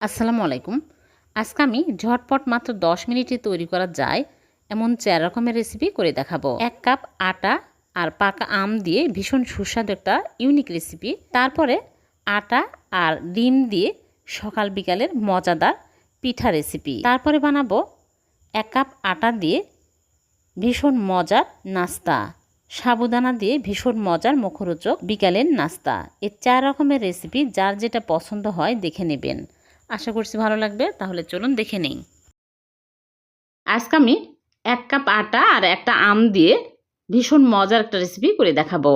আসসালামু আলাইকুম। আজকে আমি ঝটপট মাত্র দশ মিনিটে তৈরি করা যায় এমন চার রকমের রেসিপি করে দেখাবো। এক কাপ আটা আর পাকা আম দিয়ে ভীষণ সুস্বাদু একটা ইউনিক রেসিপি তারপরে আটা আর ডিম দিয়ে সকাল বিকালের মজাদার পিঠা রেসিপি তারপরে বানাবো এক কাপ আটা দিয়ে ভীষণ মজার নাস্তা। সাবুদানা দিয়ে ভীষণ মজার মুখরোচক বিকালের নাস্তা। এই চার রকমের রেসিপি যার যেটা পছন্দ হয় দেখে নেবেন। আশা করছি ভালো লাগবে, তাহলে চলুন দেখে নেই। আজকে আমি এক কাপ আটা আর একটা আম দিয়ে ভীষণ মজার একটা রেসিপি করে দেখাবো।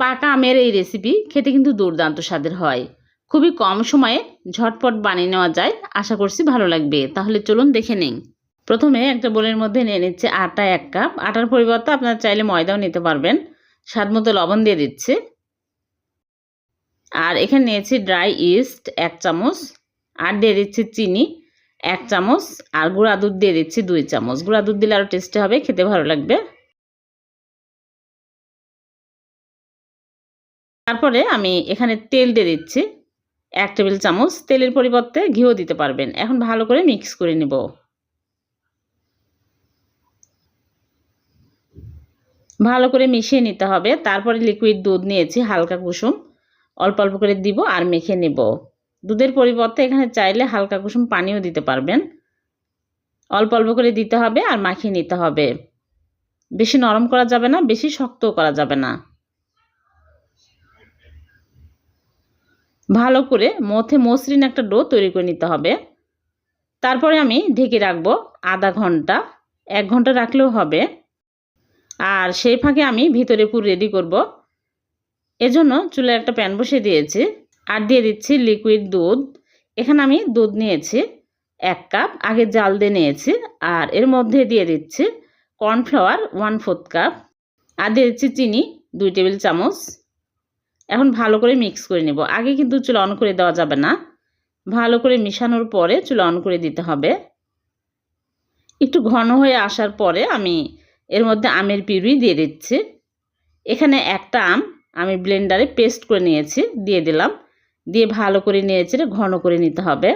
পাকা আমের এই রেসিপি খেতে কিন্তু দুর্দান্ত স্বাদের হয়। খুবই কম সময়ে ঝটপট বানিয়ে নেওয়া যায়, আশা করছি ভালো লাগবে, তাহলে চলুন দেখে নেই। প্রথমে একটা বোলের মধ্যে নিয়ে নিচ্ছে আটা এক কাপ। আটার পরিবর্তে আপনারা চাইলে ময়দাও নিতে পারবেন। স্বাদ মতো লবণ দিয়ে দিচ্ছে। আর এখানে নিয়েছি ড্রাই ইস্ট এক চামচ। আর দিয়ে দিচ্ছি চিনি, এক চামচ, আর গুঁড়া দুধ দিয়ে দিচ্ছি দুই চামচ। গুঁড়া দুধ দিলে আরও টেস্টি হবে, খেতে ভালো লাগবে। তারপরে আমি এখানে তেল দিয়ে দিচ্ছি, এক টেবিল চামচ। তেলের পরিবর্তে ঘিও দিতে পারবেন। এখন ভালো করে মিক্স করে নেব। ভালো করে মিশিয়ে নিতে হবে। তারপরে লিকুইড দুধ নিয়েছি, হালকা কুসুম। অল্প অল্প করে দিব আর মেখে নেব। দুধের পরিবর্তে এখানে চাইলে হালকা কুসুম পানিও দিতে পারবেন। অল্প অল্প করে দিতে হবে আর মাখিয়ে নিতে হবে। বেশি নরম করা যাবে না, বেশি শক্তও করা যাবে না। ভালো করে মথে মসৃণ একটা ডো তৈরি করে নিতে হবে। তারপরে আমি ঢেকে রাখব আধা ঘণ্টা, এক ঘণ্টা রাখলেও হবে। আর সেই ফাঁকে আমি ভিতরে পুর রেডি করব। এজন্য চুলায় একটা প্যান বসিয়ে দিয়েছি। আর দিয়ে দিচ্ছি লিকুইড দুধ। এখানে আমি দুধ নিয়েছি এক কাপ, আগে জাল দিয়ে নিয়েছি আর এর মধ্যে দিয়ে দিচ্ছি কর্নফ্লাওয়ার ওয়ান ফোর্থ কাপ আর দিয়ে দিচ্ছি চিনি দুই টেবিল চামচ। এখন ভালো করে মিক্স করে নেব। আগে কিন্তু চুলা অন করে দেওয়া যাবে না। ভালো করে মিশানোর পরে চুলা অন করে দিতে হবে। একটু ঘন হয়ে আসার পরে আমি এর মধ্যে আমের পিউরি দিয়ে দিচ্ছি। এখানে একটা আম আমি ব্লেন্ডারে পেস্ট করে নিয়েছি, দিয়ে দিলাম। দিয়ে ভালো করে নেড়েচেড়ে ঘন করে নিতে হবে।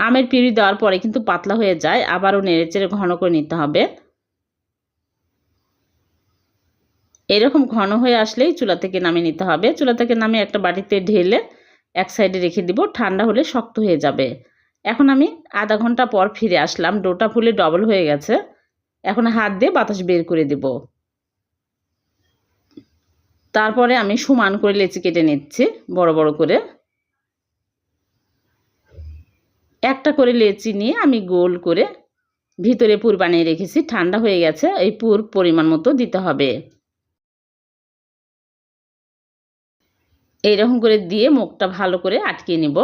আমের পিউরি দেওয়ার পরে কিন্তু পাতলা হয়ে যায়, আবারও নেড়েচেড়ে ঘন করে নিতে হবে। এরকম ঘন হয়ে আসলেই চুলা থেকে নামিয়ে নিতে হবে। চুলা থেকে নামিয়ে একটা বাটিতে ঢেলে এক সাইডে রেখে দিব, ঠান্ডা হলে শক্ত হয়ে যাবে। এখন আমি আধা ঘণ্টা পর ফিরে আসলাম। ডোটা ফুলে ডবল হয়ে গেছে। এখন হাত দিয়ে বাতাস বের করে দেব। তারপরে আমি সমান করে লেচি কেটে নিচ্ছি, বড় বড় করে। একটা করে লেচি নিয়ে আমি গোল করে ভিতরে পুর বানিয়ে রেখেছি, ঠান্ডা হয়ে গেছে, এই পুর পরিমাণ মতো দিতে হবে। এইরকম করে দিয়ে মুখটা ভালো করে আটকে নিব।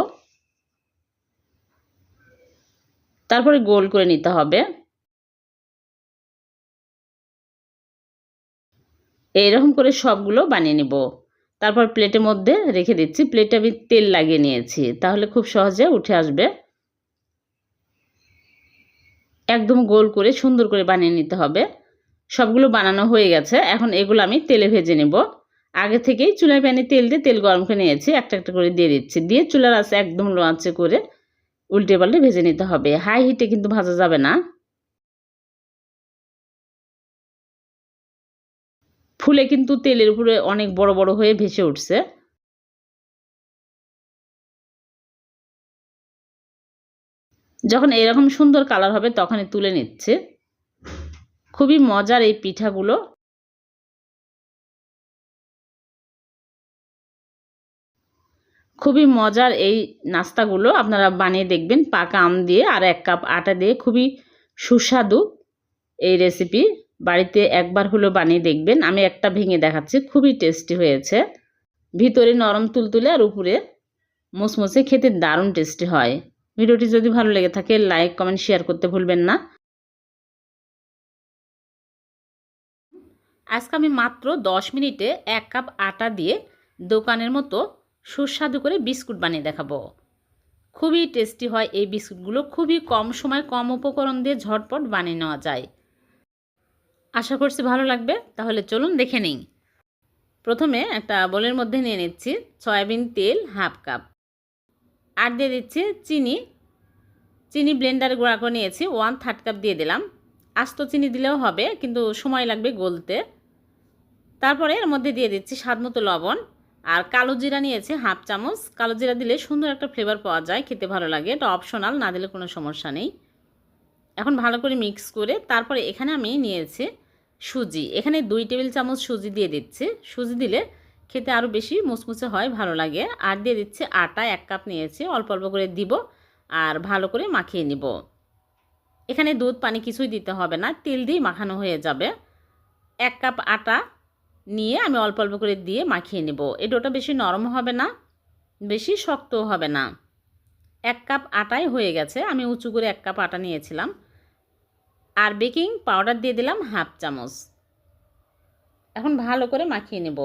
তারপরে গোল করে নিতে হবে। এইরকম করে সবগুলো বানিয়ে নিব। তারপর প্লেটের মধ্যে রেখে দিচ্ছি। প্লেটে আমি তেল লাগিয়ে নিয়েছি। তাহলে খুব সহজে উঠে আসবে। একদম গোল করে সুন্দর করে বানিয়ে নিতে হবে। সবগুলো বানানো হয়ে গেছে। এখন এগুলো আমি তেলে ভেজে নেব। আগে থেকেই চুলায় প্যানে তেল দিয়ে তেল গরম করে নিয়েছি। একটা একটা করে দিয়ে দিচ্ছি। দিয়ে চুলার আছে একদম লোঁচে করে উল্টে পাল্টে ভেজে নিতে হবে। হাই হিটে কিন্তু ভাজা যাবে না। ফুলে কিন্তু তেলের উপরে অনেক বড় বড় হয়ে ভেসে উঠছে। যখন এরকম সুন্দর কালার হবে তখনই তুলে নিচ্ছে। খুবই মজার এই পিঠাগুলো। খুবই মজার এই নাস্তাগুলো আপনারা বানিয়ে দেখবেন পাকা আম দিয়ে আর এক কাপ আটা দিয়ে। খুবই সুস্বাদু এই রেসিপি বাড়িতে একবার হলো বানিয়ে দেখবেন। আমি একটা ভেঙে দেখাচ্ছি, খুবই টেস্টি হয়েছে। ভিতরে নরম তুলতুলে আর উপরে মুসমুসে খেতে দারুণ টেস্টি হয়। ভিডিওটি যদি ভালো লেগে থাকে, লাইক, কমেন্ট, শেয়ার করতে ভুলবেন না। আজকে আমি মাত্র দশ মিনিটে এক কাপ আটা দিয়ে দোকানের মতো সুস্বাদু করে বিস্কুট বানিয়ে দেখাবো। খুবই টেস্টি হয় এই বিস্কুটগুলো। খুবই কম সময় কম উপকরণ দিয়ে ঝটপট বানিয়ে নেওয়া যায়। আশা করছি ভালো লাগবে। তাহলে চলুন দেখে নিই। প্রথমে একটা বোলের মধ্যে নিয়ে নিচ্ছি সয়াবিন তেল হাফ কাপ। আর দিয়ে দিচ্ছি চিনি। চিনি ব্লেন্ডারে গুঁড়া করে নিয়েছি, ওয়ান থার্ড কাপ দিয়ে দিলাম। আস্ত চিনি দিলেও হবে, কিন্তু সময় লাগবে গলতে। তারপরে এর মধ্যে দিয়ে দিচ্ছি স্বাদ মতো লবণ। আর কালো জিরা নিয়েছি হাফ চামচ। কালো জিরা দিলে সুন্দর একটা ফ্লেভার পাওয়া যায়, খেতে ভালো লাগে। এটা অপশনাল না দিলে কোনো সমস্যা নেই। এখন ভালো করে মিক্স করে তারপরে এখানে আমি নিয়েছি সুজি। এখানে দুই টেবিল চামচ সুজি দিয়ে দিচ্ছি। সুজি দিলে খেতে আরও বেশি মুচমুচে হয়, ভালো লাগে। আর দিয়ে দিচ্ছি আটা, এক কাপ নিয়েছি। অল্প অল্প করে দিব আর ভালো করে মাখিয়ে নিব। এখানে দুধ, পানি কিছুই দিতে হবে না। তেল দিয়ে মাখানো হয়ে যাবে। এক কাপ আটা নিয়ে আমি অল্প অল্প করে দিয়ে মাখিয়ে নেব। এই ডোটা বেশি নরম হবে না, বেশি শক্তও হবে না। এক কাপ আটাই হয়ে গেছে। আমি উঁচু করে এক কাপ আটা নিয়েছিলাম। আর বেকিং পাউডার দিয়ে দিলাম হাফ চামচ। এখন ভালো করে মাখিয়ে নেব।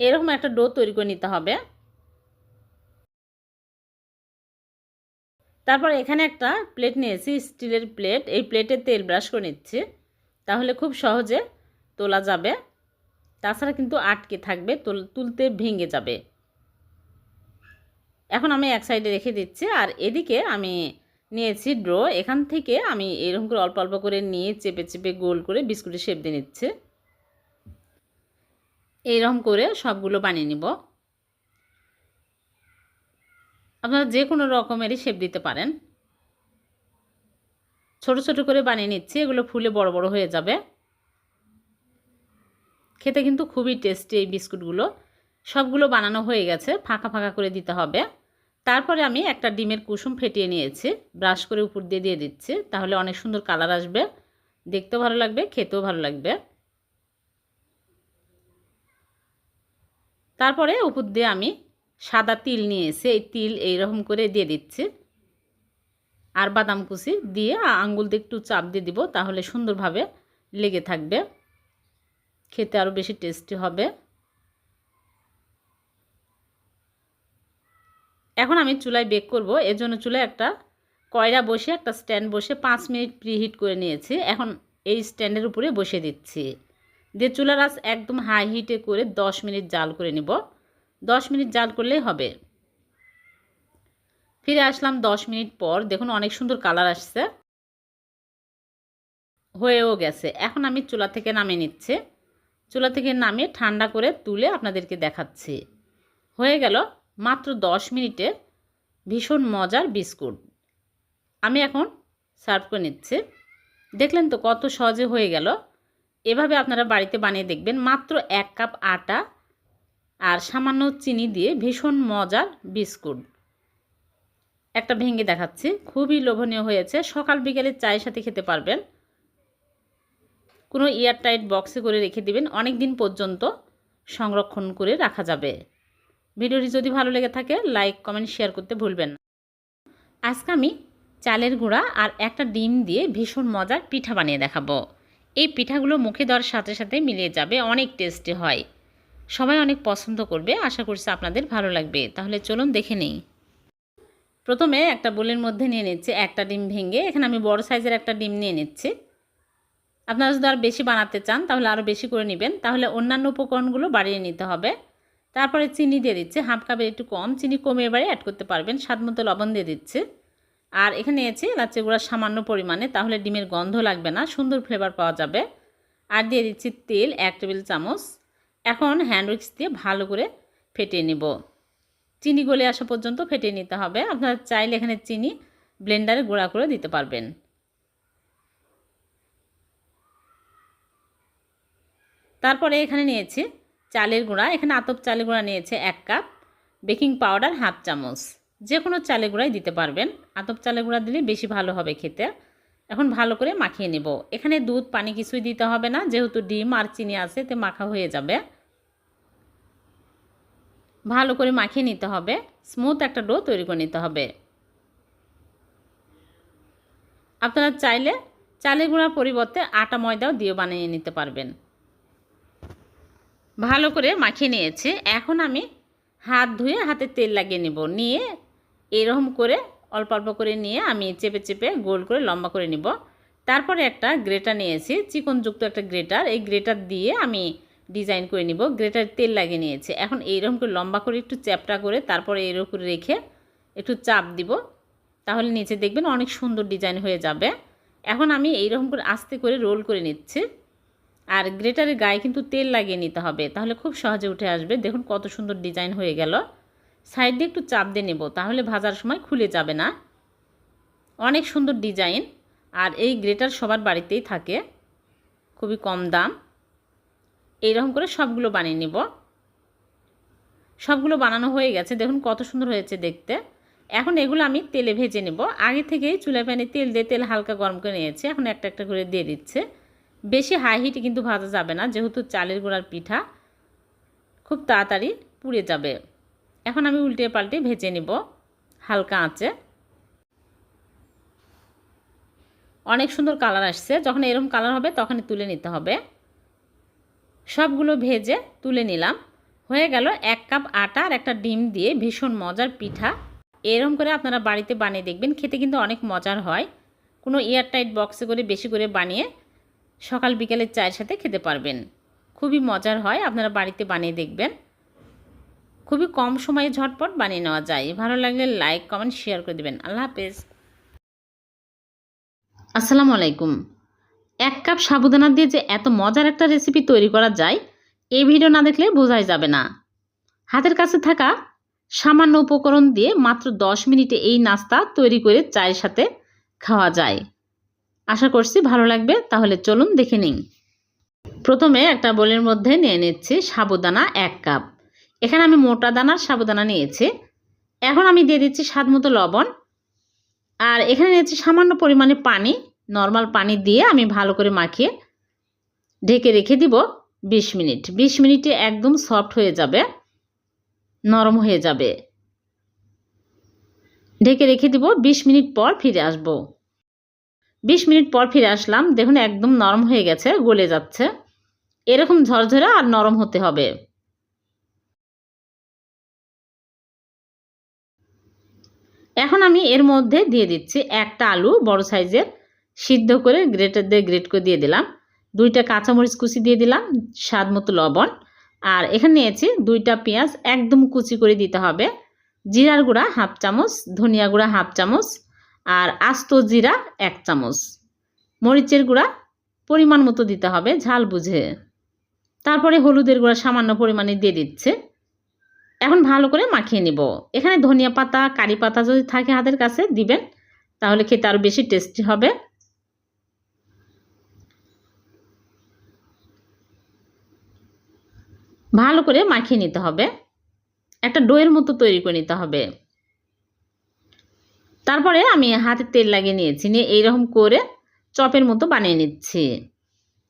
এরকম একটা ডো তৈরি করে নিতে হবে। তারপর এখানে একটা প্লেট নিয়েছি, স্টিলের প্লেট। এই প্লেটে তেল ব্রাশ করে নিচ্ছি। তাহলে খুব সহজে তোলা যাবে। তাছাড়া কিন্তু আটকে থাকবে তুলতে ভেঙে যাবে। এখন আমি এক সাইডে রেখে দিচ্ছি, আর এদিকে আমি নিয়েছি ড্রো। এখান থেকে আমি এরকম করে অল্প অল্প করে নিয়ে চেপে চেপে গোল করে বিস্কুটের শেপ দিয়ে নিচ্ছে। এইরকম করে সবগুলো বানিয়ে নিব। আপনারা যে কোনো রকমেরই শেপ দিতে পারেন। ছোট ছোট করে বানিয়ে নিচ্ছি, এগুলো ফুলে বড় বড় হয়ে যাবে। খেতে কিন্তু খুবই টেস্টি এই বিস্কুটগুলো। সবগুলো বানানো হয়ে গেছে, ফাঁকা ফাঁকা করে দিতে হবে। তারপরে আমি একটা ডিমের কুসুম ফেটিয়ে নিয়েছি, ব্রাশ করে উপর দিয়ে দিয়ে দিচ্ছি, তাহলে অনেক সুন্দর কালার আসবে। দেখতেও ভালো লাগবে, খেতেও ভালো লাগবে। তারপরে উপর দিয়ে আমি সাদা তিল নিয়ে এসে এই তিল এইরকম করে দিয়ে দিচ্ছি। আর বাদাম কুচি দিয়ে আঙ্গুল দিয়ে একটু চাপ দিয়ে দিব, তাহলে সুন্দরভাবে লেগে থাকবে। খেতে আরও বেশি টেস্টি হবে। এখন আমি চুলায় বেক করব। এর জন্য চুলায় একটা কয়রা বসে একটা স্ট্যান্ড বসে পাঁচ মিনিট প্রিহিট করে নিয়েছি। এখন এই স্ট্যান্ডের উপরে বসে দিচ্ছি। দিয়ে চুলার আঁচ একদম হাই হিটে করে দশ মিনিট জাল করে নিব। দশ মিনিট জাল করলেই হবে। ফিরে আসলাম দশ মিনিট পর। দেখুন অনেক সুন্দর কালার আসছে। হয়েও গেছে। এখন আমি চুলা থেকে নামিয়ে নিচ্ছে। চুলা থেকে নামিয়ে ঠান্ডা করে তুলে আপনাদেরকে দেখাচ্ছি। হয়ে গেল মাত্র দশ মিনিটে ভীষণ মজার বিস্কুট। আমি এখন সার্ভ করে নিচ্ছি। দেখলেন তো কত সহজে হয়ে গেল। এভাবে আপনারা বাড়িতে বানিয়ে দেখবেন মাত্র এক কাপ আটা আর সামান্য চিনি দিয়ে ভীষণ মজার বিস্কুট। একটা ভেঙে দেখাচ্ছি। খুবই লোভনীয় হয়েছে। সকাল বিকেলে চায়ের সাথে খেতে পারবেন। কোনো এয়ারটাইট বক্সে করে রেখে দিবেন, অনেক দিন পর্যন্ত সংরক্ষণ করে রাখা যাবে। ভিডিওটি যদি ভালো লেগে থাকে, লাইক, কমেন্ট, শেয়ার করতে ভুলবেন না। আজকে আমি চালের গুঁড়া আর একটা ডিম দিয়ে ভীষণ মজার পিঠা বানিয়ে দেখাবো। এই পিঠাগুলো মুখে দেওয়ার সাথে সাথে মিলিয়ে যাবে, অনেক টেস্টি হয়। সবাই অনেক পছন্দ করবে, আশা করছি আপনাদের ভালো লাগবে। তাহলে চলুন দেখে নেই। প্রথমে একটা বোলের মধ্যে নিয়ে নিচ্ছি একটা ডিম ভেঙে, এখানে আমি বড় সাইজের একটা ডিম নিয়ে নিচ্ছি। আপনারা যদি আরও বেশি বানাতে চান, তাহলে আরও বেশি করে নেবেন। তাহলে অন্যান্য উপকরণগুলো বাড়িয়ে নিতে হবে। তারপরে চিনি দিয়ে দিচ্ছে, হাফ কাপের একটু কম। চিনি কমে এবারে অ্যাড করতে পারবেন, স্বাদ মতো লবণ দিয়ে দিচ্ছে। আর এখানে নিয়েছি এলাচি গুঁড়া সামান্য পরিমাণে, তাহলে ডিমের গন্ধ লাগবে না, সুন্দর ফ্লেভার পাওয়া যাবে। আর দিয়ে দিচ্ছি তেল, এক টেবিল চামচ। এখন হ্যান্ড উইক্স দিয়ে ভালো করে ফেটিয়ে নিব। চিনি গলে আসা পর্যন্ত ফেটিয়ে নিতে হবে। আপনারা চাইলে এখানে চিনি ব্লেন্ডারে গুঁড়া করে দিতে পারবেন। তারপরে এখানে নিয়েছি চালের গুঁড়া। এখানে আতপ চালের গুঁড়া নিয়েছে এক কাপ। বেকিং পাউডার হাফ চামচ। যে কোনো চালের গুঁড়াই দিতে পারবেন। আতপ চালের গুঁড়া দিলে বেশি ভালো হবে খেতে। এখন ভালো করে মাখিয়ে নেব। এখানে দুধ, পানি কিছুই দিতে হবে না। যেহেতু ডিম আর চিনি আছে, তে মাখা হয়ে যাবে। ভালো করে মাখিয়ে নিতে হবে। স্মুথ একটা ডো তৈরি করে নিতে হবে। আপনারা চাইলে চালের গুঁড়ার পরিবর্তে আটা ময়দাও দিয়ে বানিয়ে নিতে পারবেন। ভালো করে মাখিয়ে নিয়েছি। এখন আমি হাত ধুয়ে হাতে তেল লাগিয়ে নেব। নিয়ে এরকম করে অল্প অল্প করে নিয়ে আমি চেপে চেপে গোল করে লম্বা করে নিব। তারপরে একটা গ্রেটার নিয়েছি, চিকনযুক্ত একটা গ্রেটার। এই গ্রেটার দিয়ে আমি ডিজাইন করে নিব। গ্রেটার তেল লাগিয়ে নিয়েছি। এখন এইরকম করে লম্বা করে একটু চ্যাপটা করে তারপরে এর উপরে রেখে একটু চাপ দিব। তাহলে নিচে দেখবেন অনেক সুন্দর ডিজাইন হয়ে যাবে। এখন আমি এইরকম করে আস্তে করে রোল করে নিচ্ছি। আর গ্রেটারের গায়ে কিন্তু তেল লাগিয়ে নিতে হবে। তাহলে খুব সহজে উঠে আসবে। দেখুন কত সুন্দর ডিজাইন হয়ে গেল। সাইড দিয়ে একটু চাপ দিয়ে নেব, তাহলে ভাজার সময় খুলে যাবে না। অনেক সুন্দর ডিজাইন। আর এই গ্রেটার সবার বাড়িতেই থাকে। খুবই কম দাম। এইরকম করে সবগুলো বানিয়ে নেব। সবগুলো বানানো হয়ে গেছে। দেখুন কত সুন্দর হয়েছে দেখতে। এখন এগুলো আমি তেলে ভেজে নেব। আগে থেকেই চুলা প্যানে তেল দিয়ে তেল হালকা গরম করে নিয়েছে। এখন একটা একটা করে দিয়ে দিচ্ছে। বেশি হাই হিটে কিন্তু ভাজা যাবে না, যেহেতু চালের গোড়ার পিঠা খুব তাড়াতাড়ি পুড়ে যাবে। এখন আমি উল্টে পাল্টে ভেজে নেব হালকা আঁচে। অনেক সুন্দর কালার আসছে, যখন এরকম কালার হবে তখনই তুলে নিতে হবে। সবগুলো ভেজে তুলে নিলাম। হয়ে গেল এক কাপ আটা আর একটা ডিম দিয়ে ভীষণ মজার পিঠা। এরকম করে আপনারা বাড়িতে বানিয়ে দেখবেন, খেতে কিন্তু অনেক মজার হয়। কোনো এয়ারটাইট বক্সে করে বেশি করে বানিয়ে সকাল বিকেলের চায়ের সাথে খেতে পারবেন। খুবই মজার হয়, আপনারা বাড়িতে বানিয়ে দেখবেন। খুবই কম সময়ে ঝটপট বানিয়ে নেওয়া যায়। ভালো লাগলে লাইক, কমেন্ট, শেয়ার করে দেবেন। আল্লাহ হাফেজ। আসসালামু আলাইকুম। এক কাপ সাবুদানা দিয়ে যে এত মজার একটা রেসিপি তৈরি করা যায়, এই ভিডিও না দেখলে বোঝাই যাবে না। হাতের কাছে থাকা সামান্য উপকরণ দিয়ে মাত্র দশ মিনিটে এই নাস্তা তৈরি করে চায়ের সাথে খাওয়া যায়। আশা করছি ভালো লাগবে, তাহলে চলুন দেখে নিন প্রথমে একটা বোলের মধ্যে নিয়ে নিচ্ছি সাবুদানা এক কাপ। এখানে আমি মোটা দানার সাবুদানা নিয়েছি। এখন আমি দিয়ে দিচ্ছি স্বাদ মতো লবণ। আর এখানে নিয়েছি সামান্য পরিমাণে পানি, নর্মাল পানি দিয়ে আমি ভালো করে মাখিয়ে ঢেকে রেখে দিব বিশ মিনিট। বিশ মিনিটে একদম সফট হয়ে যাবে, নরম হয়ে যাবে। ঢেকে রেখে দিব বিশ মিনিট পর ফিরে আসব। বিশ মিনিট পর ফিরে আসলাম। দেখুন, একদম নরম হয়ে গেছে, গলে যাচ্ছে। এরকম ঝরঝরে আর নরম হতে হবে। এখন আমি এর মধ্যে দিয়ে দিচ্ছি একটা আলু, বড় সাইজের, সিদ্ধ করে গ্রেটার দিয়ে গ্রেট করে দিয়ে দিলাম। দুইটা কাঁচামরিচ কুচি দিয়ে দিলাম, স্বাদ মতো লবণ। আর এখানে নিয়েছি দুইটা পেঁয়াজ, একদম কুচি করে দিতে হবে। জিরার গুঁড়া হাফ চামচ, ধনিয়া গুঁড়া হাফ চামচ আর আস্ত জিরা এক চামচ। মরিচের গুঁড়া পরিমাণ মতো দিতে হবে, ঝাল বুঝে। তারপরে হলুদের গুঁড়া সামান্য পরিমাণে দিয়ে দিচ্ছে। এখন ভালো করে মাখিয়ে নিব। এখানে ধনিয়া পাতা, কারি পাতা যদি থাকে হাতের কাছে দিবেন, তাহলে খেতে আরও বেশি টেস্টি হবে। ভালো করে মাখিয়ে নিতে হবে। একটা ডোয়ের মতো তৈরি করে নিতে হবে। তারপরে আমি হাতে তেল লাগিয়ে নিয়েছি। নিয়ে এইরকম করে চপের মতো বানিয়ে নিচ্ছি।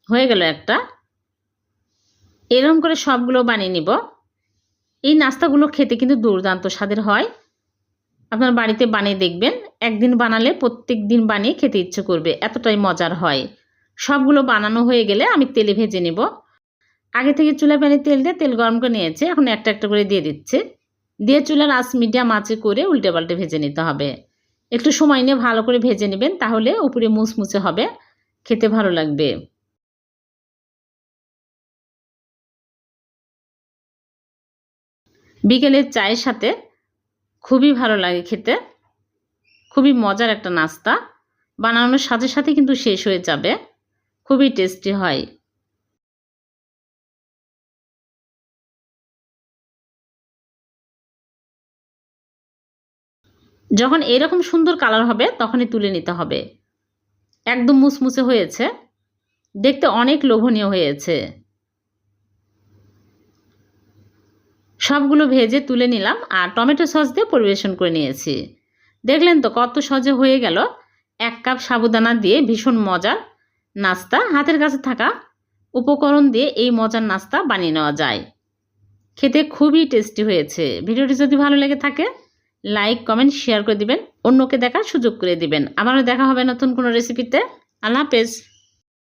হয়ে গেল একটা। এরকম করে সবগুলো বানিয়ে নিব। এই নাস্তাগুলো খেতে কিন্তু দুর্দান্ত স্বাদের হয়। আপনার বাড়িতে বানিয়ে দেখবেন, একদিন বানালে প্রত্যেক দিন বানিয়ে খেতে ইচ্ছে করবে, এতটাই মজার হয়। সবগুলো বানানো হয়ে গেলে আমি তেলে ভেজে নেব। আগে থেকে চুলা প্যানে তেল দিয়ে তেল গরম করে নিয়েছে, এখন একটা একটা করে দিয়ে দিচ্ছে। দিয়ে চুলার আঁচ মিডিয়াম আঁচে করে উল্টে পাল্টে ভেজে নিতে হবে। একটু সময় নিয়ে ভালো করে ভেজে নেবেন, তাহলে উপরে মুচমুচে হবে, খেতে ভালো লাগবে। বিকেলের চায়ের সাথে খুবই ভালো লাগে খেতে, খুবই মজার একটা নাস্তা, বানানোর সাথে সাথে কিন্তু শেষ হয়ে যাবে, খুবই টেস্টি হয়। যখন এরকম সুন্দর কালার হবে, তখনই তুলে নিতে হবে। একদম মুসমুসে হয়েছে। দেখতে অনেক লোভনীয় হয়েছে। সবগুলো ভেজে তুলে নিলাম আর টমেটো সস দিয়ে পরিবেশন করে নিয়েছি। দেখলেন তো কত সহজে হয়ে গেল। এক কাপ সাবুদানা দিয়ে ভীষণ মজার নাস্তা। হাতের কাছে থাকা উপকরণ দিয়ে এই মজার নাস্তা বানিয়ে নেওয়া যায়। খেতে খুবই টেস্টি হয়েছে। ভিডিওটি যদি ভালো লেগে থাকে লাইক কমেন্ট শেয়ার করে দিবেন। অন্যকে দেখার সুযোগ করে দিবেন। আবারও দেখা হবে নতুন কোনো রেসিপিতে আল্লাহ হাফেজ।